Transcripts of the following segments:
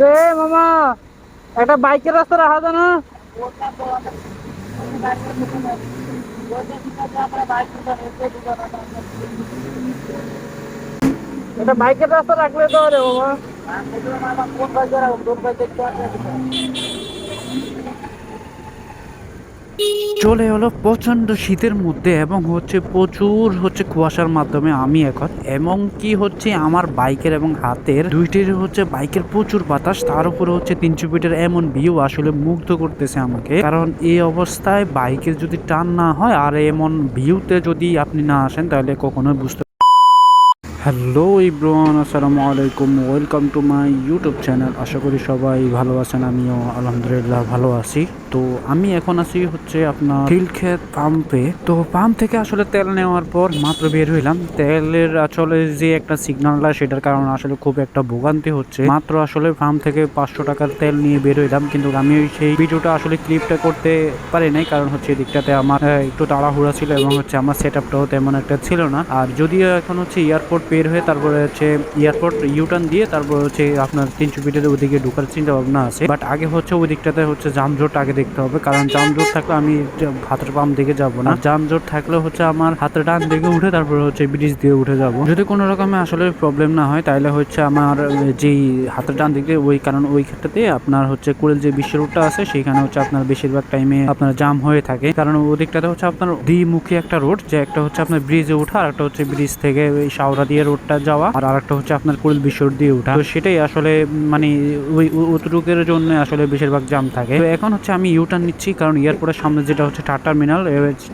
রে মামা, একটা বাইকের রাস্তা রাখা যায় না। একটা বাইকের রাস্তা রাখলে তো রে মামা। চলে এলো প্রচণ্ড শীতের মধ্যে এবং হচ্ছে প্রচুর হচ্ছে কুয়াশার মাধ্যমে আমি এখন, এবং কি হচ্ছে আমার বাইকের এবং হাতের দুইটির হচ্ছে বাইকের প্রচুর বাতাস, তার উপরে হচ্ছে তিনশো ফিটের এমন ভিউ আসলে মুগ্ধ করতেছে আমাকে। কারণ এই অবস্থায় বাইকের যদি টান না হয়, আর এমন ভিউতে যদি আপনি না আসেন, তাহলে কখনোই বুঝতে হ্যালো ইব্রান, আসসালামু আলাইকুম, welcome to my YouTube channel. আশা করি সবাই ভালো আছেন, আমিও আলহামদুলিল্লাহ ভালো আছি। তো আমি এখন আছি হচ্ছে আপনার খিলক্ষেত পাম্পে। তো পাম্প থেকে আসলে তেল নেওয়ার পর মাত্র বের হইলাম। তেলের আসলে যে একটা সিগন্যালটা সেটার কারণে আসলে খুব একটা ভোগান্তি হচ্ছে। মাত্র আসলে পাম্প থেকে পাঁচশো টাকার তেল নিয়ে বের হইলাম, কিন্তু আমি সেই ভিডিওটা আসলে ক্লিপটা করতে পারি নাই, কারণ হচ্ছে এদিকটাতে আমার একটু তাড়াহুড়া ছিল এবং হচ্ছে আমার সেট আপটাও তেমন একটা ছিল না। আর যদিও এখন হচ্ছে এয়ারপোর্ট বের হয়ে তারপরে হচ্ছে এয়ারপোর্ট ইউটার্ন দিয়ে তারপর হচ্ছে আপনার তিনশো ফিটের ওদিকে ঢুকার চিন্তা ভাবনা আছে। বাট আগে হচ্ছে ওই দিকটাতে হচ্ছে জামজোট আগে দেখতে হবে, কারণ জামজোট থাকলে আমি হাতের পাম্প দিকে যাব না। জামজোট থাকলে হচ্ছে আমার হাতের ডান দিকে উঠে তারপরে হচ্ছে ব্রিজ দিয়ে উঠে যাব। যদি কোনো রকমে আসলে প্রবলেম না হয়, তাহলে হচ্ছে আমার যেই হাতের ডান দিকে ওই, কারণ ওই ক্ষেত্রতে আপনার হচ্ছে কুড়েল যে বিশ্ব রোডটা আছে সেখানে হচ্ছে আপনার বেশিরভাগ টাইমে আপনার জাম হয়ে থাকে। কারণ ওদিকটাতে হচ্ছে আপনার দ্বিমুখী একটা রোড যে একটা হচ্ছে আপনার ব্রিজে ওঠা আর একটা হচ্ছে ব্রিজ থেকে ওই শাওরা দিয়ে রোডটা যাওয়া আর আরেকটা হচ্ছে আপনার কুড়িল বিশ্ব দিয়ে ওঠা। তো সেটাই আসলে মানে ওই অতটুকের জন্য আসলে বেশিরভাগ জাম থাকে। তো এখন হচ্ছে আমি ইউটার্ন নিচ্ছি, কারণ এয়ারপোর্টের সামনে যেটা হচ্ছে থার্ড টার্মিনাল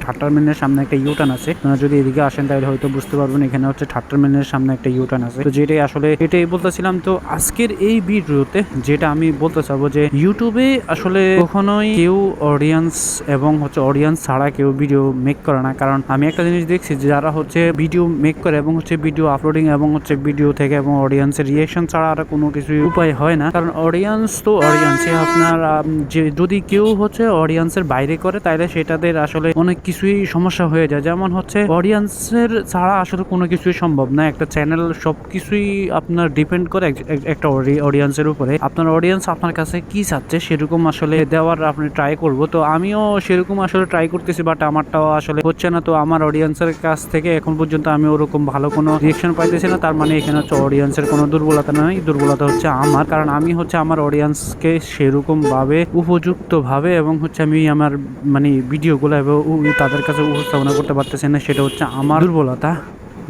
থার্ড টার্মিনালের সামনে একটা ইউটার্ন আছে। যদি এদিকে আসেন তাহলে হয়তো বুঝতে পারবেন, এখানে হচ্ছে থার্ড টার্মিনালের সামনে একটা ইউটার্ন আছে। তো যেটাই আসলে, এটাই বলতেছিলাম। তো আজকের এই ভিডিওতে যেটা আমি বলতে চাবো যে ইউটিউবে আসলে কখনোই কেউ অডিয়েন্স এবং হচ্ছে অডিয়েন্স ছাড়া কেউ ভিডিও মেক করে না। কারণ আমি একটা জিনিস দেখছি যারা হচ্ছে ভিডিও মেক করে এবং হচ্ছে ভিডিও আপলোডিং এবং হচ্ছে ভিডিও থেকে এবং অডিয়েন্সের রিয়েকশন ছাড়া আর কোনো কিছু উপায় হয় না। কারণ অডিয়েন্স তো অডিয়েন্সে আপনার যে, যদি কেউ হচ্ছে অডিয়েন্সের বাইরে করে তাহলে সেটাদের আসলে অনেক কিছুই সমস্যা হয়ে যায়। যেমন হচ্ছে অডিয়েন্সের ছাড়া আসলে কোনো কিছুই সম্ভব না। একটা চ্যানেল সব কিছুই আপনার ডিপেন্ড করে এক- এক- একটা অডিয়েন্সের উপরে। আপনার অডিয়েন্স আপনার কাছে কি চাচ্ছে সেরকম আসলে দেওয়ার আপনি ট্রাই করব। তো আমিও সেরকম আসলে ট্রাই করতেছি বাট আমারটাও আসলে হচ্ছে না। তো আমার অডিয়েন্সের কাছ থেকে এখন পর্যন্ত আমি ওরকম ভালো কোনো রিয়েকশন পাইতেছি না, তার মানে এখানে হচ্ছে অডিয়েন্সের কোনো দুর্বলতা নয় দুর্বলতা হচ্ছে আমার, কারণ আমি হচ্ছে আমার অডিয়েন্সকে সেরকমভাবে উপযুক্তভাবে উপযুক্ত ভাবে এবং হচ্ছে আমি আমার মানে ভিডিওগুলো এবং তাদের কাছে উপস্থাপনা করতে পারতেছি না, সেটা হচ্ছে আমার দুর্বলতা।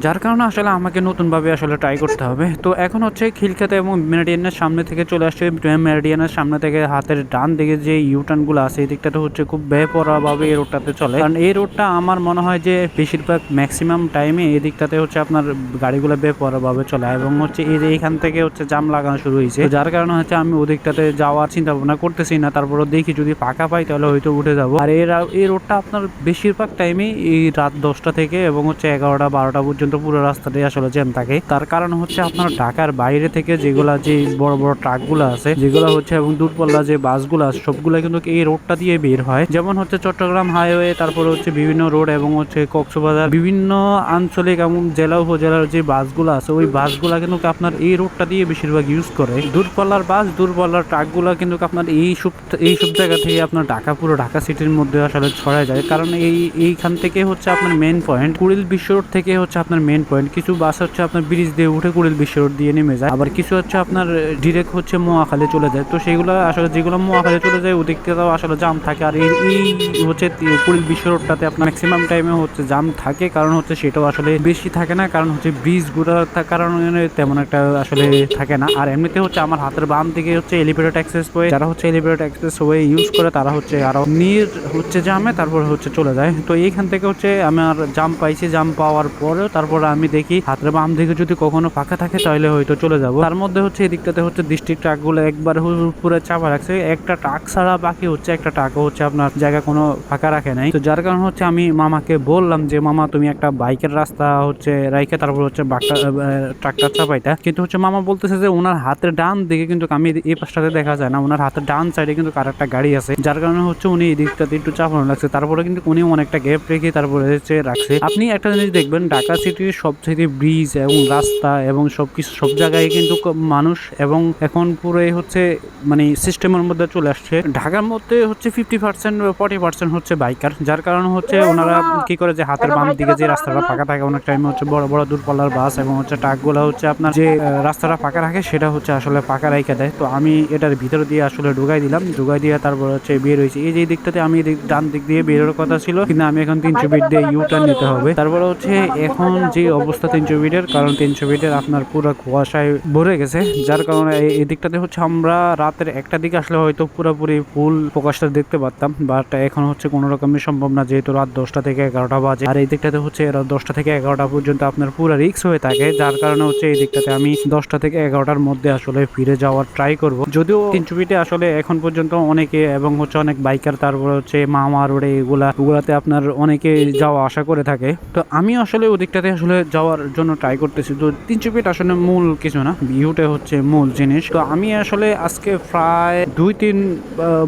যার কারণে আসলে আমাকে নতুনভাবে আসলে ট্রাই করতে হবে। তো এখন হচ্ছে খিলখাতে এবং মেরিডিয়ানের সামনে থেকে চলে আসছে মেরিডিয়ানের সামনে থেকে হাতের ডান দিকে যে ইউটার্নগুলো আছে, এই দিকটাতে হচ্ছে খুব বেপরোয়াভাবে এই রোডটাতে চলে। কারণ এই রোডটা আমার মনে হয় যে বেশিরভাগ ম্যাক্সিমাম টাইমে এই দিকটাতে হচ্ছে আপনার গাড়িগুলো বেপরোয়াভাবে চলে। এবং হচ্ছে এই যে এইখান থেকে হচ্ছে জাম লাগানো শুরু হয়েছে। যার কারণে হচ্ছে আমি ওদিকটাতে যাওয়ার চিন্তা ভাবনা করতেছি না। তারপরে দেখি যদি ফাঁকা পাই তাহলে হয়তো উঠে যাব। আর এর, এই রোডটা আপনার বেশিরভাগ টাইমে এই রাত দশটা থেকে এবং হচ্ছে এগারোটা, বারোটা পর্যন্ত পুরো রাস্তাটাই আসলে জ্যাম থাকে। তার কারণ হচ্ছে আপনার ঢাকার বাইরে থেকে যেগুলা যে বড় বড় ট্রাকগুলো আছে, যেগুলো হচ্ছে এবং দূরপাল্লা যে বাসগুলো আছে, সবগুলো কিন্তু এই রোডটা দিয়ে বের হয়। যেমন হচ্ছে চট্টগ্রাম হাইওয়ে, তারপরে হচ্ছে বিভিন্ন রোড এবং হচ্ছে কক্সবাজার, বিভিন্ন আঞ্চলিক এবং জেলা উপজেলার যে বাসগুলো আছে, ওই বাসগুলো কিন্তু আপনার এই রোডটা দিয়ে বেশিরভাগ ইউজ করে। দূরপাল্লার বাস, দূরপাল্লার ট্রাকগুলো কিন্তু আপনার এই সব এই সব জায়গা থেকে আপনার ঢাকা, পুরো ঢাকা সিটির মধ্যে আসলে ছড়ায় যায়। কারণ এই, এইখান থেকে হচ্ছে আপনার মেন পয়েন্ট কুড়িল বিশ্ব রোড থেকে হচ্ছে আপনার মেন পয়েন্ট কিছু বাস হচ্ছে আপনার ব্রিজ দিয়ে উঠে কুড়িল বিশ্ব রোড দিয়ে নেমে যায়। আবার কিছু হচ্ছে আপনার ডিরেক্ট হচ্ছে মোয়াখালী চলে যায়। তো সেগুলো আসলে যেগুলো মোয়াখালী চলে যায়, ওদিক থেকেও আসলে জাম থাকে। আর এই হচ্ছে কুড়িল বিশ্ব রোডটাতে আপনার ম্যাক্সিমাম টাইমে হচ্ছে জাম থাকে। কারণ হচ্ছে সেটাও আসলে বেশি থাকে না। কারণ হচ্ছে ব্রিজগুলো কারণে তেমন একটা আসলে থাকে না। আর এমনিতে হচ্ছে আমার হাতের বাম দিকে হচ্ছে এলিভেটেড অ্যাক্সেস ওয়ে যারা হচ্ছে এলিভেটেড অ্যাক্সেস ওয়ে ইউজ করে, তারা হচ্ছে আরও নির হচ্ছে জামে তারপর হচ্ছে চলে যায়। তো এইখান থেকে হচ্ছে আমার জাম পাইছি। জাম পাওয়ার পরেও তারপর আমি দেখি হাতের বাম দিকে যদি কখনো ফাঁকা থাকে তাহলে হয়তো চলে যাব। তার মধ্যে হচ্ছে এদিকটাতে হচ্ছে ডিস্ট্রিক্ট ট্রাকগুলো একবার পুরো চাপা রাখছে। একটা ট্রাক ছাড়া বাকি হচ্ছে একটা ট্রাকও হচ্ছে আপনার জায়গা কোনো ফাঁকা রাখে নাই। তো যার কারণে হচ্ছে আমি মামাকে বললাম যে, মামা, তুমি একটা বাইকের রাস্তা হচ্ছে রাইখে তারপর হচ্ছে বাকটা ট্রাকটার চাপাইটা কিন্তু হচ্ছে মামা বলতেছে যে, ওনার হাতের ডান দিকে কিন্তু আমি এই পাশটাতে দেখা যায় না। ওনার হাতের ডান সাইডে কিন্তু কার একটা গাড়ি আছে। যার কারণে হচ্ছে উনি এই দিকটাতে একটু চাপানো লাগছে তারপরে কিন্তু উনি অনেকটা গ্যাপ রেখে তারপরে হচ্ছে রাখছে। আপনি একটা জিনিস দেখবেন, ঢাকা সিটি সিটির সবচেয়ে ব্রিজ এবং রাস্তা এবং সব কিছু সব জায়গায় কিন্তু মানুষ এবং এখন পুরোই হচ্ছে মানে সিস্টেমের মধ্যে চলে আসছে। ঢাকার মধ্যে হচ্ছে ফিফটি পার্সেন্ট ফর্টি পার্সেন্ট হচ্ছে বাইকার যার কারণে হচ্ছে ওনারা কি করে যে হাতের বাম দিকে যে রাস্তাটা ফাঁকা থাকে অনেক টাইমে হচ্ছে বড় বড় দূরপাল্লার বাস এবং হচ্ছে ট্রাকগুলো হচ্ছে আপনার যে রাস্তাটা ফাঁকা রাখে সেটা হচ্ছে আসলে ফাঁকা রেখে দেয়। তো আমি এটার ভিতর দিয়ে আসলে ঢুকাই দিলাম ঢুকাই দিয়ে তারপর হচ্ছে বের হয়েছি। এই যে দিকটাতে আমি ডান দিক দিয়ে বেরোর কথা ছিল কিন্তু আমি এখন তিনশো ফিট দিয়ে ইউ টার্ন নিতে হবে। তারপরে হচ্ছে এখন যে অবস্থা তিনশো ফিটের কারণ তিনশো ফিটের আপনার পুরো কুয়াশায় ভরে গেছে, যার কারণে এই- দিকটাতে হচ্ছে আমরা রাতের একটা দিকে আসলে হয়তো পুরোপুরি ফুল প্রকাশটা দেখতে পারতাম বাট এখন হচ্ছে কোনো রকমই সম্ভব না, যেহেতু রাত দশটা থেকে এগারোটা বাজে। আর এই দিকটাতে হচ্ছে রাত দশটা থেকে এগারোটা পর্যন্ত আপনার পুরো রিক্স হয়ে থাকে, যার কারণে হচ্ছে এই দিকটাতে আমি দশটা থেকে এগারোটার মধ্যে আসলে ফিরে যাওয়ার ট্রাই করব। যদিও তিনশো ফিটে আসলে এখন পর্যন্ত অনেকে এবং হচ্ছে অনেক বাইকার তারপর হচ্ছে মামা রোডে এগুলা, ওগুলাতে আপনার অনেকে যাওয়া আশা করে থাকে। তো আমি আসলে ওদিকটাতে আসলে যাওয়ার জন্য ট্রাই করতেছি। তো তিনশো ফিট আসলে মূল কিছু না ভিউটা হচ্ছে মূল জিনিস। তো আমি আসলে আজকে প্রায় দুই তিন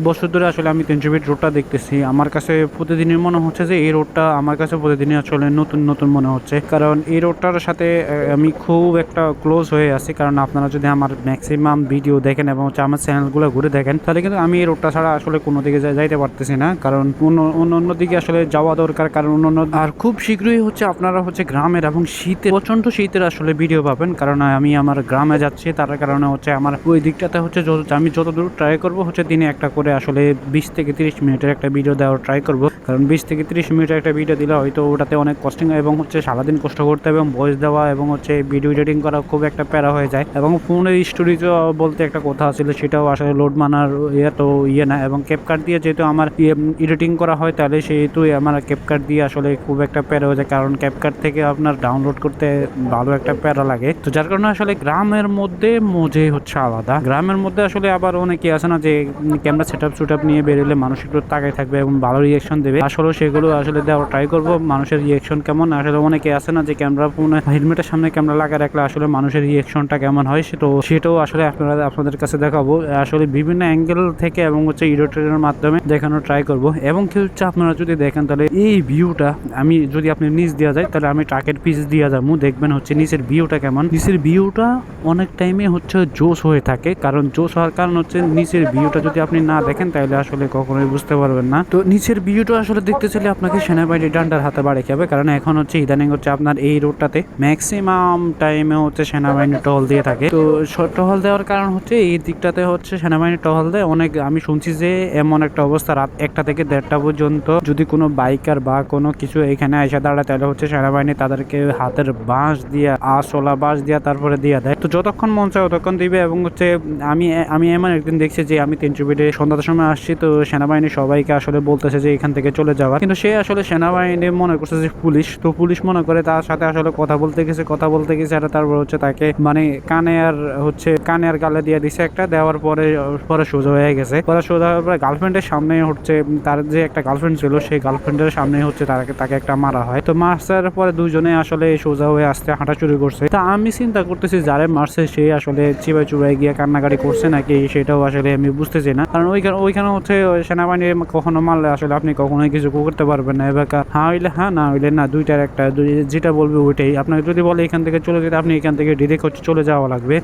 বছর ধরে আসলে আমি তিনশো ফিট রোডটা দেখতেছি। আমার কাছে প্রতিদিনই মনে হচ্ছে যে এই রোডটা আমার কাছে প্রতিদিনই আসলে নতুন নতুন মনে হচ্ছে। কারণ এই রোডটার সাথে আমি খুব একটা ক্লোজ হয়ে আছি। কারণ আপনারা যদি আমার ম্যাক্সিমাম ভিডিও দেখেন এবং হচ্ছে আমার চ্যানেলগুলো ঘুরে দেখেন, তাহলে কিন্তু আমি এই রোডটা ছাড়া আসলে কোনো দিকে যাইতে পারতেছি না। কারণ অন্য অন্য দিকে আসলে যাওয়া দরকার। কারণ অন্য আর খুব শীঘ্রই হচ্ছে আপনারা হচ্ছে গ্রামের এবং শীতে প্রচণ্ড শীতের আসলে ভিডিও পাবেন। কারণ আমি আমার গ্রামে যাচ্ছি, তার কারণে হচ্ছে আমার ওই দিকটাতে হচ্ছে আমি যতদূর ট্রাই করব হচ্ছে দিনে একটা করে আসলে বিশ থেকে তিরিশ মিনিটের একটা ভিডিও দেওয়ার ট্রাই করব। কারণ বিশ থেকে তিরিশ মিনিটের একটা ভিডিও দিলে হয়তো ওটাতে অনেক কস্টিং এবং হচ্ছে সারাদিন কষ্ট করতে এবং ভয়েস দেওয়া এবং হচ্ছে ভিডিও এডিটিং করা খুব একটা প্যারা হয়ে যায়। এবং ফোনের স্টোরেজ বলতে একটা কথা ছিল সেটাও আসলে লোড মানার ইয়ে তো ইয়ে না এবং ক্যাপকাট দিয়ে যেহেতু আমার এডিটিং করা হয়, তাহলে সেহেতু আমার ক্যাপকাট দিয়ে আসলে খুব একটা প্যারা হয়ে যায়। কারণ ক্যাপকাট থেকে আপনার ডাউনলোড করতে ভালো একটা প্যারা লাগে। তো যার কারণে আসলে গ্রামের মধ্যে মজে হচ্ছে আলাদা। গ্রামের মধ্যে আসলে আবার অনেকে আছে না যে ক্যামেরা সেট আপ সুট নিয়ে বেরোলে মানুষ একটু তাকায় থাকবে এবং ভালো রিয়েকশন দেবে। আসলে সেগুলো আসলে দেওয়ার ট্রাই করব, মানুষের রিয়েকশন কেমন? আসলে অনেকে আছে না যে ক্যামেরা ফোনে হেলমেটের সামনে ক্যামেরা লাগা রাখলে আসলে মানুষের রিয়েকশনটা কেমন হয় তো সেটাও আসলে আপনারা, আপনাদের কাছে দেখাবো। আসলে বিভিন্ন অ্যাঙ্গেল থেকে এবং হচ্ছে ইরোটের মাধ্যমে দেখানোর ট্রাই করব। এবং কি হচ্ছে আপনারা যদি দেখেন, তাহলে এই ভিউটা আমি যদি আপনি নিচ দেওয়া যায় তাহলে আমি ট্রাকের পিস দিয়ে যাব। দেখবেন হচ্ছে নিচের ভিউটা কেমন। নিচের ভিউটা অনেক টাইমে হচ্ছে জোস হয়ে থাকে, কারণ জোস হওয়ার কারণ হচ্ছে নিচের ভিউটা যদি আপনি না দেখেন, তাহলে আসলে কখনোই বুঝতে পারবেন না। তো নিচের ভিউটা আসলে দেখতে চাইলে আপনাকে সেনাবাহিনী ডান্ডার হাতে বাড়ি খাবে কারণ এখন হচ্ছে ইদানিং হচ্ছে আপনার এই রোডটাতে ম্যাক্সিমাম টাইমে হচ্ছে সেনাবাহিনী টহল দিয়ে থাকে। তো টহল দেওয়ার কারণ হচ্ছে এই দিকটাতে হচ্ছে সেনাবাহিনী টহল দেয়। অনেক, আমি শুনছি যে এমন একটা অবস্থা, রাত একটা থেকে দেড়টা পর্যন্ত যদি কোনো বাইকার বা কোনো কিছু এখানে এসে দাঁড়ায়, তাহলে হচ্ছে সেনাবাহিনী তাদেরকে হাতের বাঁশ দিয়ে আসলা বাঁশ দিয়ে তারপরে দিয়ে দেয়। তো যতক্ষণ মন চায় ততক্ষণ দিবে এবং হচ্ছে আমি আমি এমন একদিন দেখছি যে আমি তিনশো ফিটে সন্ধ্যার সময় আসছি, তো সেনাবাহিনী সবাইকে আসলে বলতেছে যে এখান থেকে চলে যাওয়া কিন্তু সে আসলে সেনাবাহিনী মনে করছে যে পুলিশ, তো পুলিশ মনে করে তার সাথে আসলে কথা বলতে গেছে, কথা বলতে গেছে আর তারপর হচ্ছে তাকে মানে কানে আর হচ্ছে কানে আর গালে দিয়ে দিছে একটা, দেওয়ার পরে পরে সোজা হয়ে গেছে। পরে সোজা হওয়ার পরে গার্লফ্রেন্ডের সামনে হচ্ছে তার যে একটা গার্লফ্রেন্ড ছিল, সেই গার্লফ্রেন্ডের সামনে হচ্ছে তাকে তাকে একটা মারা হয়। তো মারসার পরে দুজনে আসলে সোজা হয়ে আসতে হাঁটা শুরু করছে। তা আমি চিন্তা করতেছি, যারে মারছে সে আসলে চিবাই চুবাই গিয়ে কান্নাকাটি করছে নাকি সেটাও আসলে আমি বুঝতেছি না। কারণ ওইখানে ওইখানে হচ্ছে সেনাবাহিনী কখনো মারলে আসলে আপনি কখনোই কিছু করতে পারবেন না। এবার হ্যাঁ হইলে হ্যাঁ না হইলে না, দুইটার একটা যেটা বলবে ওইটাই। আপনাকে যদি বলে এখান থেকে চলে যেতে, আপনি এখান থেকে ডিরেক্ট হচ্ছে চলে যাওয়া লাগবে।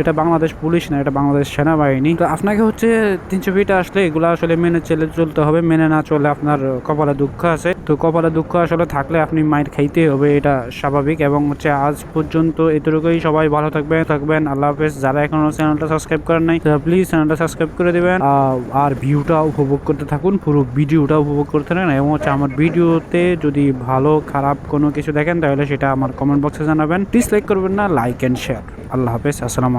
এটা বাংলাদেশ পুলিশ না, এটা বাংলাদেশ সেনাবাহিনী। তো আপনাকে হচ্ছে তিনশো ফিট আসলে এগুলো আসলে মেনে চলে চলতে হবে। মেনে না চলে আপনার কপালে দুঃখ আছে। তো কপালে দুঃখ আসলে থাকলে আপনি মাইর খাইতে হবে। এটা স্বাভাবিক এবং হচ্ছে আজ পর্যন্ত এতটুকুই। সবাই ভালো থাকবেন থাকবেন। আল্লাহ হাফেজ। যারা এখনও চ্যানেলটা সাবস্ক্রাইব করেন নাই, তারা প্লিজ চ্যানেলটা সাবস্ক্রাইব করে দেবেন। আর ভিউটা উপভোগ করতে থাকুন, পুরো ভিডিওটা উপভোগ করতে থাকেন এবং হচ্ছে আমার ভিডিওতে যদি ভালো, খারাপ কোনো কিছু দেখেন, তাহলে সেটা আমার কমেন্ট বক্সে জানাবেন। প্লিজ লাইক করবেন না লাইক অ্যান্ড শেয়ার আল্লাহ হাফেজ। আসসালাম